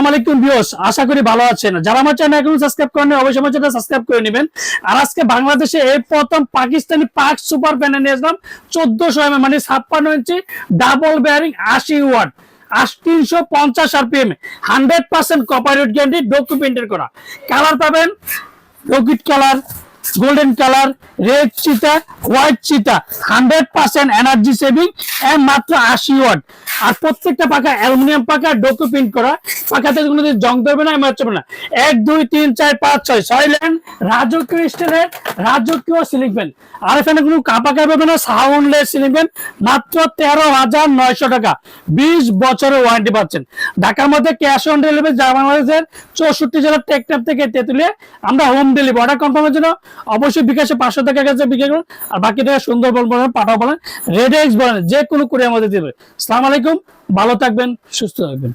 আলাইকুম আশা করি ভালো আছেন। যারা আমার চ্যানেল এখনও সাবস্ক্রাইব অবশ্যই আমার চ্যানেল সাবস্ক্রাইব করে নেবেন। আর আজকে বাংলাদেশে এই প্রথম পাকিস্তানি পাক সুপার নিয়ে আসলাম মানে ছাপ্পান্ন ইঞ্চি ডাবল বেয়ারিং আশি ওয়াট, আশ তিনশো পঞ্চাশ আরপিএম হান্ড্রেড পার্সেন্ট কপারেট ডকুমেন্টের করা। কালার পাবেন রকিট colour golden colour red cheetah white cheetah hundred percent energy saving and মাত্র আশি ওয়াট আর প্রত্যেকটা পাকা অ্যালুমিনিয়াম পাকা ডোকো প্রিন্ট করা। পাকাতে কোনো জং ধরবে না চলবে না। এক, দুই, তিন, চার, পাঁচ, ছয়। ছয় লেন রাজকীয় স্টাইলের রাজকীয় সিলিং ফ্যান আর এখানে কোনো কাপা কাপাবে না সাউন্ডলেস সিলিং ফ্যান মাত্র তেরো হাজার নয়শো টাকা। বিশ বছরের ওয়ারেন্টি পাচ্ছেন। ঢাকার মধ্যে ক্যাশ অন ডেলিভারি যা বাংলাদেশের চৌষট্টি জেলার টেকটাপ থেকে তেতুলিয়ে, আমরা হোম ডেলিভারি অর্ডার কনফার্মের জন্য অবশ্যই বিকাশে পাঁচশো টাকা কাছে বিক্রি করুন। আর বাকি টাকা সুন্দর বলেন, পাঠাও বলেন, রেড এক্স বলেন, যে কোনো করে আমাদের দেবে। সালাম আলাইকুম, ভালো থাকবেন, সুস্থ থাকবেন।